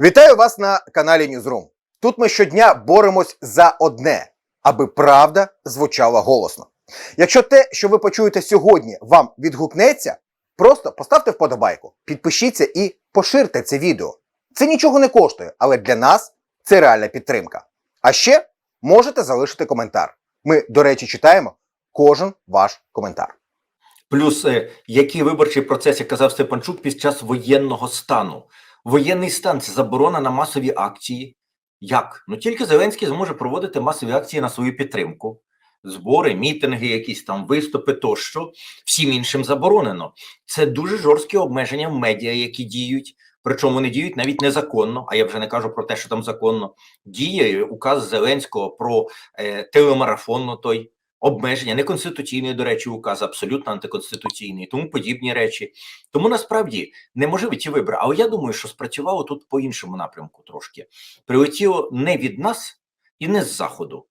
Вітаю вас на каналі Newsroom. Тут ми щодня боремось за одне, аби правда звучала голосно. Якщо те, що ви почуєте сьогодні, вам відгукнеться, просто поставте вподобайку, підпишіться і поширте це відео. Це нічого не коштує, але для нас це реальна підтримка. А ще можете залишити коментар. Ми, до речі, читаємо кожен ваш коментар. Плюс е, який виборчий процес, як казав Степанчук, під час воєнного стану. Воєнний стан це заборона на масові акції. Як? Ну тільки Зеленський зможе проводити масові акції на свою підтримку. Збори, мітинги, якісь там виступи тощо. Всім іншим заборонено. Це дуже жорсткі обмеження в медіа, які діють. Причому вони діють навіть незаконно, а я вже не кажу про те, що там законно. Діє указ Зеленського про е, телемарафон, ну, той обмеження, неконституційний, до речі, указ, абсолютно антиконституційний, тому подібні речі. Тому насправді неможливі ті вибори. Але я думаю, що спрацювало тут по іншому напрямку трошки. Прилетіло не від нас і не з заходу.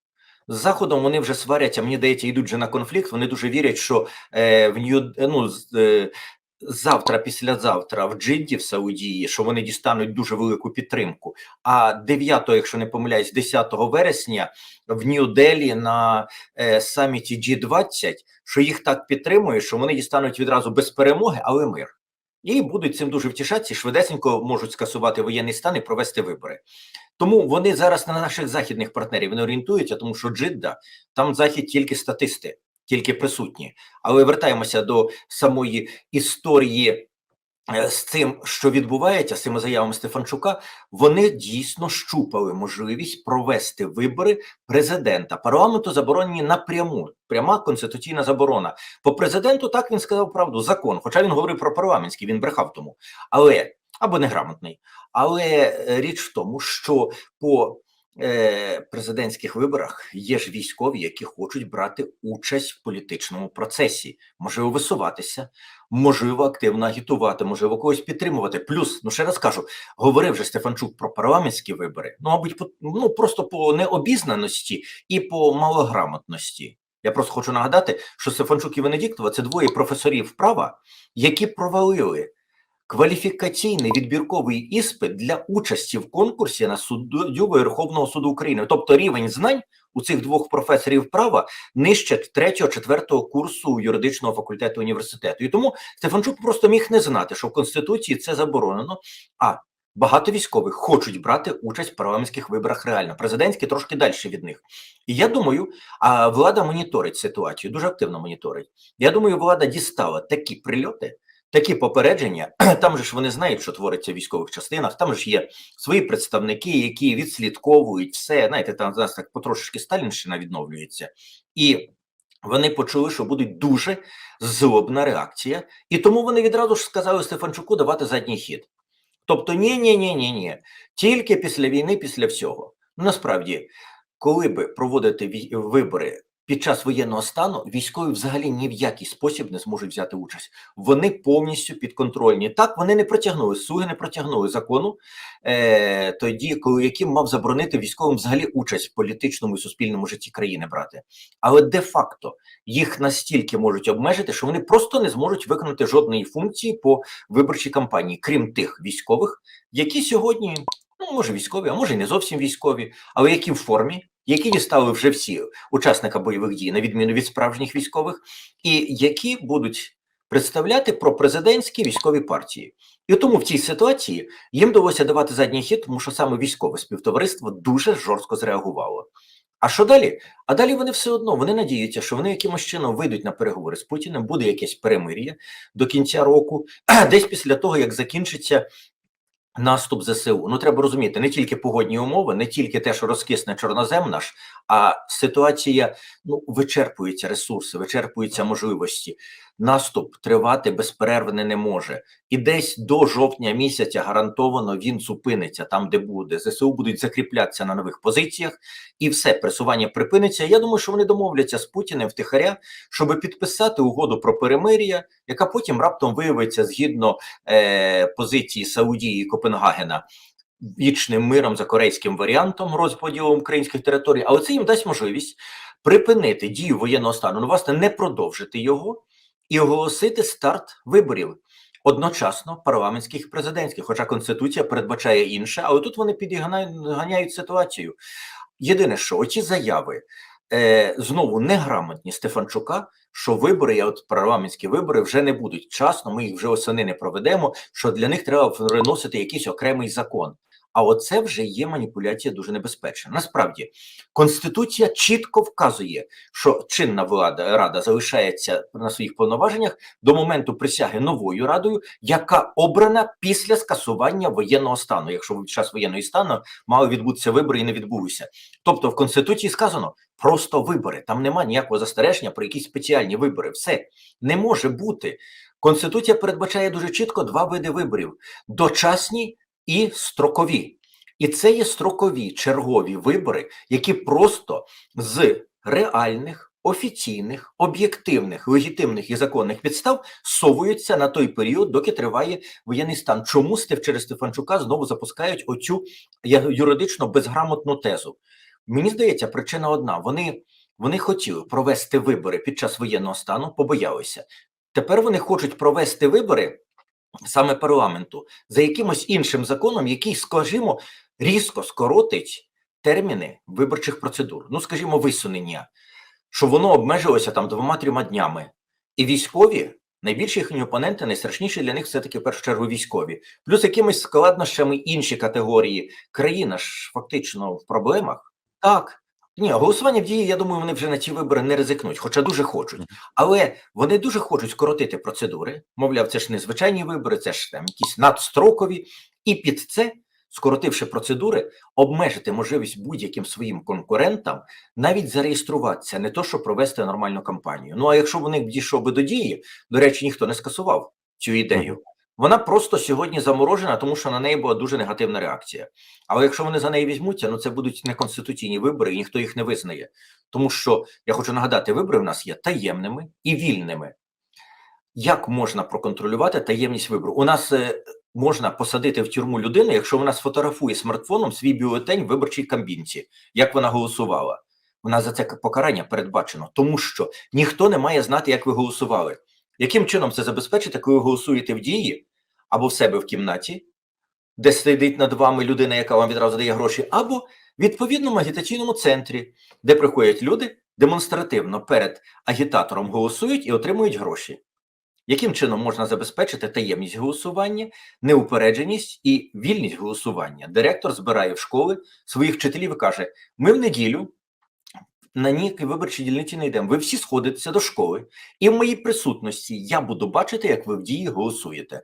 З заходом вони вже сваряться, мені здається, йдуть вже на конфлікт. Вони дуже вірять, що е, в Нью ну, е, завтра, післязавтра в Джидді в Саудії, що вони дістануть дуже велику підтримку. А 9, якщо не помиляюсь, 10 вересня в Нью-Делі на е, саміті G20, що їх так підтримує, що вони дістануть відразу без перемоги, але мир. І будуть цим дуже втішатися, швидесенько можуть скасувати воєнний стан і провести вибори. Тому вони зараз на наших західних партнерів не орієнтуються, тому що Джидда там захід тільки статисти, тільки присутні. Але вертаємося до самої історії е, з цим, що відбувається з цими заявами Стефанчука. Вони дійсно щупали можливість провести вибори президента. Парламенту заборонені напряму, пряма конституційна заборона. По президенту так він сказав правду, закон. Хоча він говорив про парламентський, він брехав тому, але або неграмотний. Але е, річ в тому, що по президентських виборах є ж військові, які хочуть брати участь в політичному процесі, можливо, висуватися, можливо, активно агітувати, можливо, когось підтримувати. Плюс, ну ще раз кажу, говорив же Стефанчук про парламентські вибори. Ну, мабуть, по, ну просто по необізнаності і по малограмотності. Я просто хочу нагадати, що Стефанчук і Венедіктова це двоє професорів права, які провалили кваліфікаційний відбірковий іспит для участі в конкурсі на суддю Верховного суду України. Тобто рівень знань у цих двох професорів права нижче 3-4 курсу юридичного факультету університету. І тому Стефанчук просто міг не знати, що в Конституції це заборонено. А багато військових хочуть брати участь в парламентських виборах реально. Президентські трошки далі від них. І я думаю, а влада моніторить ситуацію, дуже активно моніторить. Я думаю, влада дістала такі прильоти. Такі попередження, там же ж вони знають, що твориться в військових частинах. Там ж є свої представники, які відслідковують все. Знаєте, там нас так потрошки Сталінщина відновлюється, і вони почули, що буде дуже злобна реакція, і тому вони відразу ж сказали Стефанчуку давати задній хід. Тобто, ні, ні, ні, ні, ні, тільки після війни, після всього. Насправді, коли би проводити вибори під час воєнного стану, військові взагалі ні в який спосіб не зможуть взяти участь. Вони повністю підконтрольні. Так, вони не протягнули, суги не протягнули закону, е, тоді, коли яким мав заборонити військовим взагалі участь в політичному і суспільному житті країни брати. Але де-факто їх настільки можуть обмежити, що вони просто не зможуть виконати жодної функції по виборчій кампанії, крім тих військових, які сьогодні, ну може військові, а може і не зовсім військові, але які в формі, які дістали вже всі учасника бойових дій, на відміну від справжніх військових, і які будуть представляти пропрезидентські військові партії. І тому в цій ситуації їм довелося давати задній хід, тому що саме військове співтовариство дуже жорстко зреагувало. А що далі? А далі вони все одно вони надіються, що вони якимось чином вийдуть на переговори з Путіним, буде якесь перемир'я до кінця року, десь після того, як закінчиться наступ ЗСУ. Ну треба розуміти, не тільки погодні умови, не тільки те, що розкисне чорнозем наш, а ситуація ну вичерпується ресурси, вичерпуються можливості. Наступ тривати безперервне не може, і десь до жовтня місяця гарантовано він зупиниться там, де буде. ЗСУ будуть закріплятися на нових позиціях, і все пресування припиниться. Я думаю, що вони домовляться з Путіним втихаря, щоб підписати угоду про перемир'я, яка потім раптом виявиться згідно е, позиції Саудії і Копенгагена. Вічним миром за корейським варіантом розподілу українських територій, але це їм дасть можливість припинити дію воєнного стану, ну власне не продовжити його і оголосити старт виборів. Одночасно парламентських і президентських. Хоча Конституція передбачає інше, але тут вони підганяють ситуацію. Єдине, що оці заяви е, знову неграмотні Стефанчука, що вибори, я от парламентські вибори вже не будуть вчасно, ми їх вже осени не проведемо. Що для них треба вносити якийсь окремий закон. А оце вже є маніпуляція дуже небезпечна. Насправді, Конституція чітко вказує, що чинна влада рада залишається на своїх повноваженнях до моменту присяги новою радою, яка обрана після скасування воєнного стану. Якщо в час воєнного стану мали відбутися вибори і не відбулися. Тобто в Конституції сказано просто вибори. Там нема ніякого застереження про якісь спеціальні вибори. Все не може бути. Конституція передбачає дуже чітко два види виборів: дочасні і строкові. І це є строкові чергові вибори, які просто з реальних, офіційних, об'єктивних, легітимних і законних підстав совуються на той період, доки триває воєнний стан. Чому Стеф через Стефанчука знову запускають оцю юридично безграмотну тезу? Мені здається, причина одна: вони, вони хотіли провести вибори під час воєнного стану, побоялися. Тепер вони хочуть провести вибори саме парламенту за якимось іншим законом, який, скажімо, різко скоротить терміни виборчих процедур. Ну, скажімо, висунення, що воно обмежилося там двома-трьома днями. І військові, найбільші їхні опоненти, найстрашніші для них все-таки в першу чергу військові, плюс якимись складнощами інші категорії. Країна ж фактично в проблемах. Так. Ні, голосування в дії, я думаю, вони вже на ці вибори не ризикнуть, хоча дуже хочуть. Але вони дуже хочуть скоротити процедури. Мовляв, це ж не звичайні вибори, це ж там якісь надстрокові. І під це, скоротивши процедури, обмежити можливість будь-яким своїм конкурентам навіть зареєструватися, не то що провести нормальну кампанію. Ну а якщо вони дійшов би до дії, до речі, ніхто не скасував цю ідею. Вона просто сьогодні заморожена, тому що на неї була дуже негативна реакція. Але якщо вони за неї візьмуться, ну це будуть неконституційні вибори, і ніхто їх не визнає. Тому що я хочу нагадати, вибори в нас є таємними і вільними. Як можна проконтролювати таємність вибору? У нас е, можна посадити в тюрму людину, якщо вона сфотографує смартфоном свій бюлетень в виборчій кабінці, як вона голосувала. У нас за це покарання передбачено, тому що ніхто не має знати, як ви голосували. Яким чином це забезпечити, коли ви голосуєте в дії або в себе в кімнаті, де сидить над вами людина, яка вам відразу дає гроші, або в відповідному агітаційному центрі, де приходять люди демонстративно перед агітатором голосують і отримують гроші. Яким чином можна забезпечити таємність голосування, неупередженість і вільність голосування? Директор збирає в школи своїх вчителів і каже: ми в неділю на ніякій виборчій дільниці не йдемо. Ви всі сходитеся до школи, і в моїй присутності я буду бачити, як ви в дії голосуєте.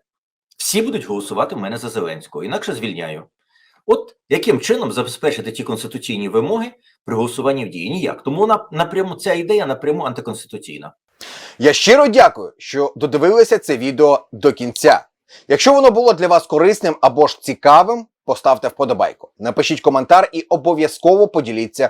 Всі будуть голосувати в мене за Зеленського, інакше звільняю. От яким чином забезпечити ті конституційні вимоги при голосуванні в дії? Ніяк. Тому вона напряму ця ідея напряму антиконституційна. Я щиро дякую, що додивилися це відео до кінця. Якщо воно було для вас корисним або ж цікавим, поставте вподобайку, напишіть коментар і обов'язково поділіться